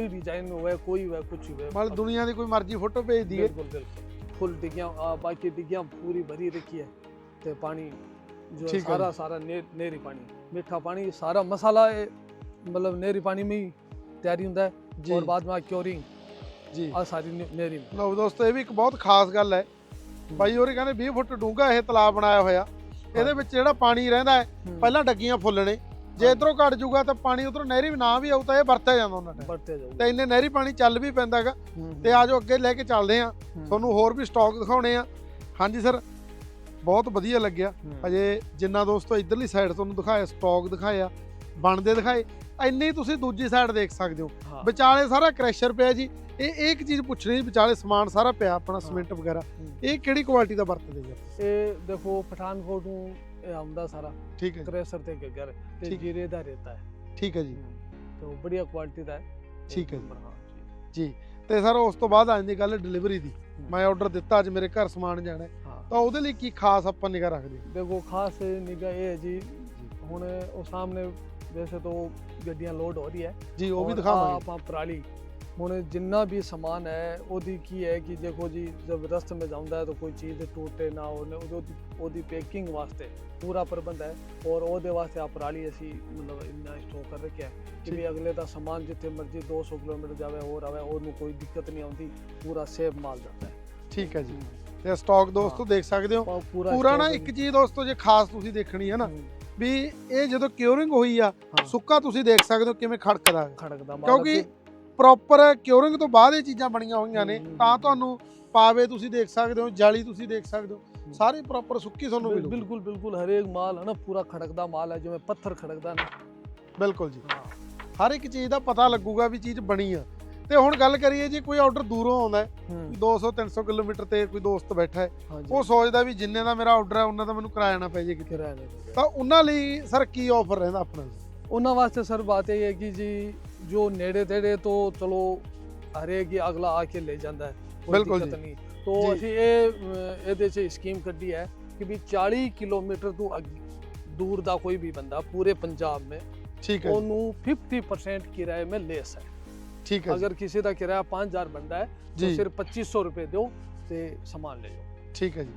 कोई डिजाइन में हुआ है कोई हुआ है कुछ हुआ है ਮਤਲਬ ਦੁਨੀਆ ਦੀ ਕੋਈ ਮਰਜ਼ੀ ਫੋਟੋ ਭੇਜ ਦਈਏ बिल्कुल बिल्कुल फुल डिग्गियां आ, बाकी डिग्गियां पूरी भरी रखी है ते पानी जो ठीक है सारा सारा ने, नेरी पानी मीठा पानी सारा मसाला ए, मतलब नेरी पानी में ही तैयारी ਹੁੰਦਾ है ਜੀ और बाद में क्योरिंग ਜੀ आ सारी ने- नेरी में ਲਓ ਦੋਸਤੋ ਇਹ ਵੀ ਇੱਕ ਬਹੁਤ ਖਾਸ ਗੱਲ ਹੈ ਬਾਈ ਹੋਰੀ ਕਹਿੰਦੇ 20 ਫੁੱਟ ਡੂੰਘਾ ਇਹ ਤਲਾਬ ਬਣਾਇਆ ਹੋਇਆ ਇਹਦੇ ਵਿੱਚ ਜਿਹੜਾ ਪਾਣੀ ਰਹਿੰਦਾ ਹੈ हम्म, ਪਹਿਲਾਂ ਡੱਗੀਆਂ ਫੁੱਲਣੇ ਜੇ ਇਧਰੋਂ ਘਟ ਜੂਗਾ ਤਾਂ ਪਾਣੀ ਉਧਰੋਂ ਨਹਿਰੀ ਨਾ ਵੀ ਆਉ ਤਾਂ ਇਹ ਵਰਤਿਆ ਜਾਂਦਾ ਉਹਨਾਂ ਟਾਈਮ ਵਰਤਿਆ ਜਾਊਗਾ। ਤੇ ਇੰਨੇ ਨਹਿਰੀ ਪਾਣੀ ਚੱਲ ਵੀ ਪੈਂਦਾਗਾ ਤੇ ਆਜੋ ਅੱਗੇ ਲੈ ਕੇ ਚੱਲਦੇ ਆ ਤੁਹਾਨੂੰ ਹੋਰ ਵੀ ਸਟਾਕ ਦਿਖਾਉਣੇ ਆ। ਹਾਂਜੀ ਸਰ ਬਹੁਤ ਵਧੀਆ ਲੱਗਿਆ। ਅਜੇ ਜਿੰਨਾ ਦੋਸਤੋ ਇਧਰਲੀ ਸਾਈਡ ਤੁਹਾਨੂੰ ਦਿਖਾਇਆ ਸਟਾਕ ਦਿਖਾਇਆ ਬਣਦੇ ਦਿਖਾਏ ਇੰਨੇ ਤੁਸੀਂ ਦੂਜੀ ਸਾਈਡ ਦੇਖ ਸਕਦੇ ਹੋ। ਵਿਚਾਲੇ ਸਾਰਾ ਕ੍ਰੈਸ਼ਰ ਪਿਆ ਜੀ। ਇਹ ਇੱਕ ਚੀਜ਼ ਪੁੱਛਣੀ ਵਿਚਾਲੇ ਸਮਾਨ ਸਾਰਾ ਪਿਆ ਆਪਣਾ ਸਿਮੈਂਟ ਵਗੈਰਾ। ਇਹ ਕਿਹੜੀ ਕੁਆਲਿਟੀ ਦਾ ਵਰਤਦੇ ਜੀ? ਇਹ ਦੇਖੋ ਪਠਾਨਕੋਟ ਨੂੰ ਇਹ ਆਉਂਦਾ ਸਾਰਾ। ਠੀਕ ਹੈ ਕ੍ਰੈਸ਼ਰ ਤੇ ਗੱਗਰ ਤੇ ਜੀਰੇ ਦਾ ਰੇਤਾ ਹੈ। ਠੀਕ ਹੈ ਜੀ। ਤੇ ਬੜੀਆ ਕੁਆਲਿਟੀ ਦਾ ਹੈ। ਠੀਕ ਹੈ ਜੀ। ਤੇ ਸਰ ਉਸ ਤੋਂ ਬਾਅਦ ਆ ਜਾਂਦੀ ਗੱਲ ਡਿਲੀਵਰੀ ਦੀ। ਮੈਂ ਆਰਡਰ ਦਿੱਤਾ ਅੱਜ ਮੇਰੇ ਘਰ ਸਮਾਨ ਜਾਣਾ ਹੈ, ਤਾਂ ਉਹਦੇ ਲਈ ਕੀ ਖਾਸ ਆਪਾਂ ਨਿਗਾ ਰੱਖਦੇ ਹਾਂ? ਦੇਖੋ ਖਾਸ ਨਿਗਾ ਇਹ ਹੈ ਜੀ ਹੁਣ ਉਹ ਸਾਹਮਣੇ ਵੈਸੇ ਤਾਂ ਗੱਡੀਆਂ ਲੋਡ ਹੋ ਰਹੀ ਹੈ। ਜੀ ਉਹ ਵੀ ਔਰ ਦਿਖਾਵਾਂਗੇ। ਆਪਾਂ ਪਰਾਲੀ ਹੁਣ ਜਿੰਨਾ ਵੀ ਸਮਾਨ ਹੈ ਉਹਦੀ ਕੀ ਹੈ ਕਿ ਦੇਖੋ ਜੀ ਜਦ ਰਸਤੇ में ਜਾਂਦਾ ਹੈ ਤਾਂ ਕੋਈ ਚੀਜ਼ ਟੁੱਟੇ ਨਾ ਉਹਨੇ ਉਹਦੀ ਉਹਦੀ ਪੈਕਿੰਗ ਵਾਸਤੇ ਪੂਰਾ ਪ੍ਰਬੰਧ ਹੈ ਔਰ ਉਹਦੇ ਵਾਸਤੇ ਆ ਪਰਾਲੀ ਅਸੀਂ ਮਤਲਬ ਇੰਨਾ ਸਟੋਕ ਕਰ ਰੱਖਿਆ ਹੈ ਕਿ ਵੀ ਅਗਲੇ ਦਾ ਸਮਾਨ ਜਿੱਥੇ ਮਰਜ਼ੀ 200 ਕਿਲੋਮੀਟਰ ਜਾਵੇ ਹੋਰ ਆਵੇ ਉਹਨੂੰ ਕੋਈ ਦਿੱਕਤ ਨਹੀਂ ਆਉਂਦੀ ਪੂਰਾ ਸੇਫ ਮਾਲ ਜਾਂਦਾ ਹੈ। ਠੀਕ ਹੈ ਜੀ। ਤੇ ਸਟਾਕ ਦੋਸਤੋ ਦੇਖ ਸਕਦੇ ਹੋ ਪੂਰਾ ਨਾ ਇੱਕ ਚੀਜ਼ ਦੋਸਤੋ ਜੇ ਖਾਸ ਤੁਸੀਂ ਦੇਖਣੀ ਹੈ ਨਾ ਵੀ ਇਹ ਜਦੋਂ ਕਿਉਰਿੰਗ ਹੋਈ ਆ। ਸੁੱਕਾ ਤੁਸੀਂ ਦੇਖ ਸਕਦੇ ਹੋ ਕਿਵੇਂ ਖੜਕਦਾ ਖੜਕਦਾ ਮਾਲ ਕਿਉਂਕਿ ਪ੍ਰੋਪਰ ਕਿਉਰਿੰਗ ਤੋਂ ਬਾਅਦ ਇਹ ਚੀਜ਼ਾਂ ਬਣੀਆਂ ਹੋਈਆਂ ਨੇ। ਤਾਂ ਤੁਹਾਨੂੰ ਪਾਵੇ ਤੁਸੀਂ ਦੇਖ ਸਕਦੇ ਹੋ ਜਾਲੀ ਤੁਸੀਂ ਦੇਖ ਸਕਦੇ ਹੋ। ਸਾਰੀ ਪ੍ਰੋਪਰ ਸੁੱਕੀ ਤੁਹਾਨੂੰ ਮਿਲੂਗੀ। ਬਿਲਕੁਲ ਬਿਲਕੁਲ ਹਰੇਕ ਮਾਲ ਹੈ ਨਾ ਪੂਰਾ ਖੜਕਦਾ ਮਾਲ ਹੈ ਜਿਵੇਂ ਪੱਥਰ ਖੜਕਦਾ ਨਾ। ਬਿਲਕੁਲ ਜੀ। ਹਰ ਇੱਕ ਚੀਜ਼ ਦਾ ਪਤਾ ਲੱਗੂਗਾ ਵੀ ਚੀਜ਼ ਬਣੀ ਆ। ਤੇ ਹੁਣ ਗੱਲ ਕਰੀਏ ਜੀ ਕੋਈ ਆਰਡਰ ਦੂਰੋਂ ਆਉਂਦਾ ਹੈ ਹੂੰ। 200 300 ਕਿਲੋਮੀਟਰ ਤੇ ਕੋਈ ਦੋਸਤ ਬੈਠਾ ਹੈ ਉਹ ਸੋਚਦਾ ਵੀ ਜਿੰਨੇ ਦਾ ਮੇਰਾ ਆਰਡਰ ਹੈ ਉਹਨਾਂ ਦਾ ਮੈਨੂੰ ਕਿਰਾਇਆ ਨਾ ਪੈ ਜੇ ਕਿਤੇ। ਦੇ ਤਾਂ ਉਹਨਾਂ ਲਈ ਸਰ ਕੀ ਆਫਰ ਰਹਿੰਦਾ ਆਪਣਾ? ਉਹਨਾਂ ਵਾਸਤੇ ਸਰ ਬਾਤ ਇਹ ਹੈ ਕਿ ਜੀ ਜੋ ਨੇੜੇ ਤੇੜੇ ਤੋਂ ਚਲੋ ਹਰੇਕ ਹੀ ਅਗਲਾ ਆ ਕੇ ਲੈ ਜਾਂਦਾ ਹੈ ਬਿਲਕੁਲ ਜੀ। ਤੋਂ ਅਸੀਂ ਇਹ ਇਹਦੇ 'ਚ ਸਕੀਮ ਕੱਢੀ ਹੈ ਕਿ ਵੀ 40 ਕਿਲੋਮੀਟਰ ਤੋਂ ਅੱਗ- ਦੂਰ ਦਾ ਕੋਈ ਵੀ ਬੰਦਾ ਪੂਰੇ ਪੰਜਾਬ ਮੇ ਠੀਕ ਹੈ ਉਹਨੂੰ 50% ਕਿਰਾਏ ਮੇ ਲੈ ਸਕਦਾ ਠੀਕ ਹੈ ਅਗਰ ਕਿਸੇ ਦਾ ਕਿਰਾਇਆ 5000 ਬੰਦਾ ਹੈ ਤਾਂ ਜੀ। ਸਿਰਫ 2500 ਰੁਪਏ ਦਿਓ ਤੇ ਸਮਾਨ ਲੈ ਜਾਓ। ਠੀਕ ਹੈ ਜੀ।